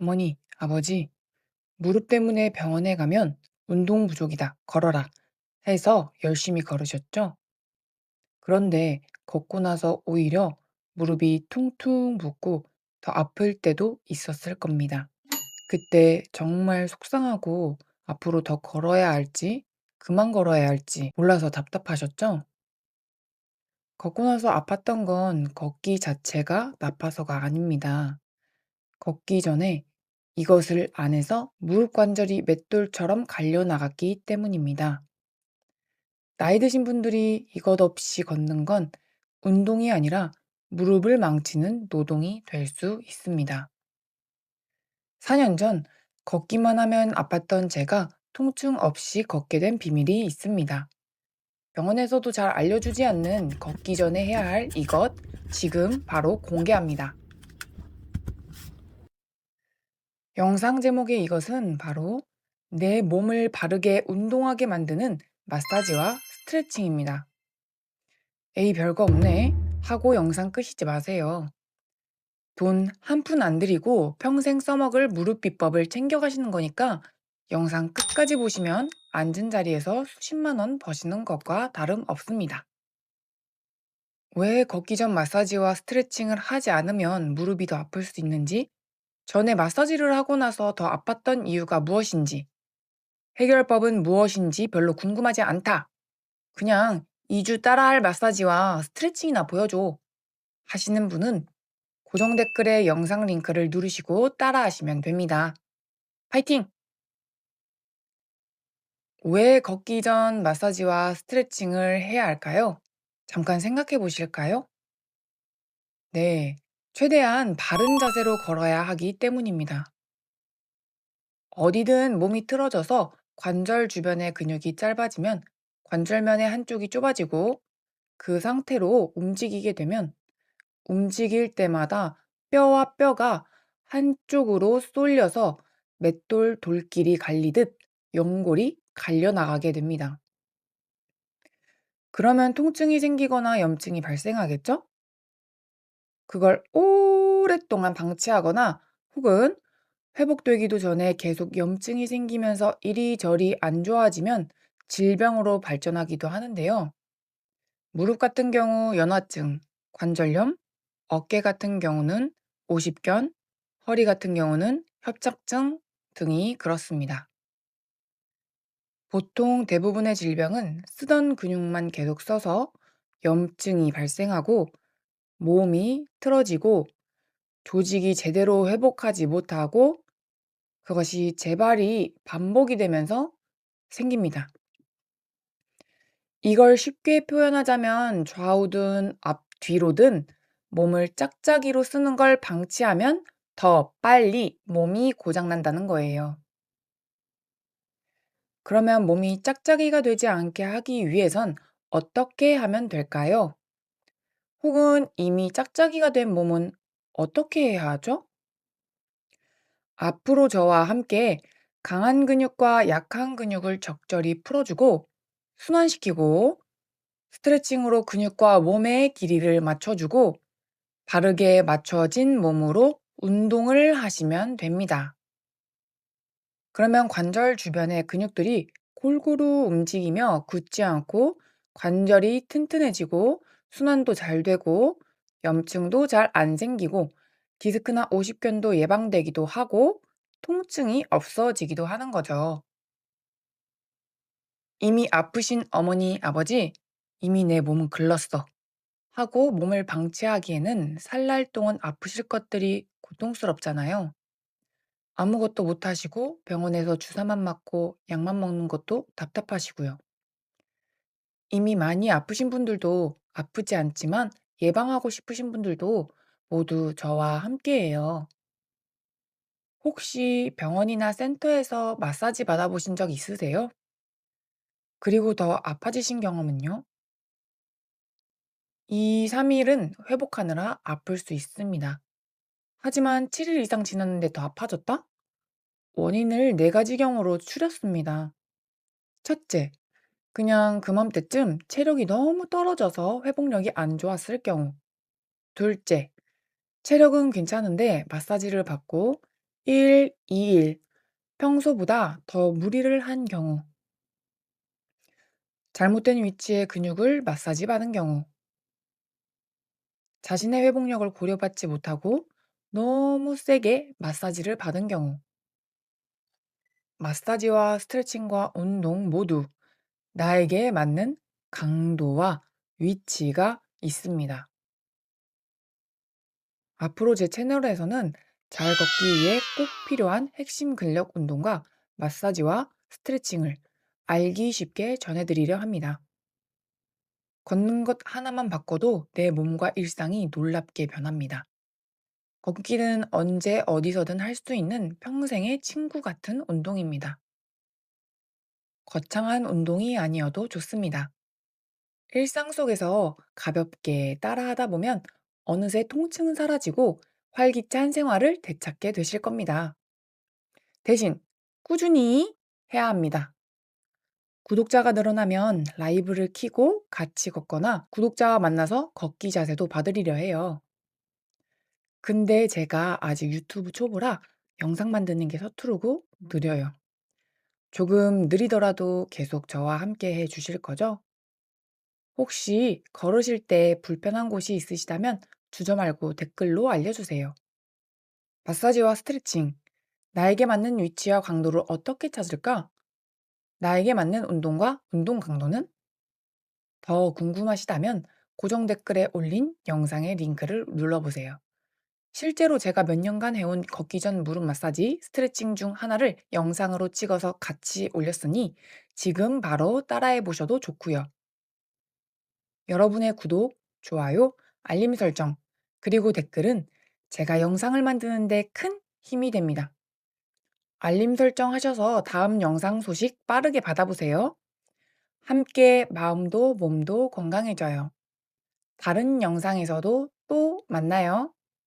어머니, 아버지, 무릎 때문에 병원에 가면 운동 부족이다, 걸어라 해서 열심히 걸으셨죠? 그런데 걷고 나서 오히려 무릎이 퉁퉁 붓고 더 아플 때도 있었을 겁니다. 그때 정말 속상하고 앞으로 더 걸어야 할지, 그만 걸어야 할지 몰라서 답답하셨죠? 걷고 나서 아팠던 건 걷기 자체가 나빠서가 아닙니다. 걷기 전에 이것을 안 해서 무릎 관절이 맷돌처럼 갈려 나갔기 때문입니다. 나이 드신 분들이 이것 없이 걷는 건 운동이 아니라 무릎을 망치는 노동이 될 수 있습니다. 4년 전 걷기만 하면 아팠던 제가 통증 없이 걷게 된 비밀이 있습니다. 병원에서도 잘 알려주지 않는 걷기 전에 해야 할 이것 지금 바로 공개합니다. 영상 제목의 이것은 바로 내 몸을 바르게 운동하게 만드는 마사지와 스트레칭입니다. 에이, 별거 없네. 하고 영상 끄시지 마세요. 돈 한 푼 안 들이고 평생 써먹을 무릎 비법을 챙겨가시는 거니까 영상 끝까지 보시면 앉은 자리에서 수십만 원 버시는 것과 다름 없습니다. 왜 걷기 전 마사지와 스트레칭을 하지 않으면 무릎이 더 아플 수 있는지, 전에 마사지를 하고 나서 더 아팠던 이유가 무엇인지, 해결법은 무엇인지 별로 궁금하지 않다. 그냥 2주 따라할 마사지와 스트레칭이나 보여줘. 하시는 분은 고정 댓글에 영상 링크를 누르시고 따라하시면 됩니다. 파이팅! 왜 걷기 전 마사지와 스트레칭을 해야 할까요? 잠깐 생각해 보실까요? 네, 최대한 바른 자세로 걸어야 하기 때문입니다. 어디든 몸이 틀어져서 관절 주변의 근육이 짧아지면 관절면의 한쪽이 좁아지고 그 상태로 움직이게 되면 움직일 때마다 뼈와 뼈가 한쪽으로 쏠려서 맷돌 돌길이 갈리듯 연골이 갈려 나가게 됩니다. 그러면 통증이 생기거나 염증이 발생하겠죠? 그걸 오랫동안 방치하거나 혹은 회복되기도 전에 계속 염증이 생기면서 이리저리 안 좋아지면 질병으로 발전하기도 하는데요. 무릎 같은 경우 연화증, 관절염, 어깨 같은 경우는 오십견, 허리 같은 경우는 협착증 등이 그렇습니다. 보통 대부분의 질병은 쓰던 근육만 계속 써서 염증이 발생하고 몸이 틀어지고 조직이 제대로 회복하지 못하고 그것이 재발이 반복이 되면서 생깁니다. 이걸 쉽게 표현하자면 좌우든 앞뒤로든 몸을 짝짝이로 쓰는 걸 방치하면 더 빨리 몸이 고장난다는 거예요. 그러면 몸이 짝짝이가 되지 않게 하기 위해선 어떻게 하면 될까요? 혹은 이미 짝짝이가 된 몸은 어떻게 해야 하죠? 앞으로 저와 함께 강한 근육과 약한 근육을 적절히 풀어주고 순환시키고 스트레칭으로 근육과 몸의 길이를 맞춰주고 바르게 맞춰진 몸으로 운동을 하시면 됩니다. 그러면 관절 주변의 근육들이 골고루 움직이며 굳지 않고 관절이 튼튼해지고 순환도 잘 되고 염증도 잘 안 생기고 디스크나 오십견도 예방되기도 하고 통증이 없어지기도 하는 거죠. 이미 아프신 어머니, 아버지, 이미 내 몸은 글렀어. 하고 몸을 방치하기에는 살날 동안 아프실 것들이 고통스럽잖아요. 아무것도 못 하시고 병원에서 주사만 맞고 약만 먹는 것도 답답하시고요. 이미 많이 아프신 분들도 아프지 않지만 예방하고 싶으신 분들도 모두 저와 함께해요. 혹시 병원이나 센터에서 마사지 받아보신 적 있으세요? 그리고 더 아파지신 경험은요? 2, 3일은 회복하느라 아플 수 있습니다. 하지만 7일 이상 지났는데 더 아파졌다? 원인을 네 가지경으로 추렸습니다. 첫째, 그냥 그맘때쯤 체력이 너무 떨어져서 회복력이 안 좋았을 경우. 둘째, 체력은 괜찮은데 마사지를 받고 1, 2일 평소보다 더 무리를 한 경우, 잘못된 위치의 근육을 마사지 받은 경우, 자신의 회복력을 고려받지 못하고 너무 세게 마사지를 받은 경우, 마사지와 스트레칭과 운동 모두 나에게 맞는 강도와 위치가 있습니다. 앞으로 제 채널에서는 잘 걷기 위해 꼭 필요한 핵심 근력 운동과 마사지와 스트레칭을 알기 쉽게 전해드리려 합니다. 걷는 것 하나만 바꿔도 내 몸과 일상이 놀랍게 변합니다. 걷기는 언제 어디서든 할 수 있는 평생의 친구 같은 운동입니다. 거창한 운동이 아니어도 좋습니다. 일상 속에서 가볍게 따라하다 보면 어느새 통증은 사라지고 활기찬 생활을 되찾게 되실 겁니다. 대신 꾸준히 해야 합니다. 구독자가 늘어나면 라이브를 켜고 같이 걷거나 구독자와 만나서 걷기 자세도 봐드리려 해요. 근데 제가 아직 유튜브 초보라 영상 만드는 게 서투르고 느려요. 조금 느리더라도 계속 저와 함께 해 주실 거죠? 혹시 걸으실 때 불편한 곳이 있으시다면 주저 말고 댓글로 알려주세요. 마사지와 스트레칭. 나에게 맞는 위치와 강도를 어떻게 찾을까? 나에게 맞는 운동과 운동 강도는? 더 궁금하시다면 고정 댓글에 올린 영상의 링크를 눌러보세요. 실제로 제가 몇 년간 해온 걷기 전 무릎 마사지, 스트레칭 중 하나를 영상으로 찍어서 같이 올렸으니 지금 바로 따라해 보셔도 좋고요. 여러분의 구독, 좋아요, 알림 설정, 그리고 댓글은 제가 영상을 만드는데 큰 힘이 됩니다. 알림 설정 하셔서 다음 영상 소식 빠르게 받아보세요. 함께 마음도 몸도 건강해져요. 다른 영상에서도 또 만나요.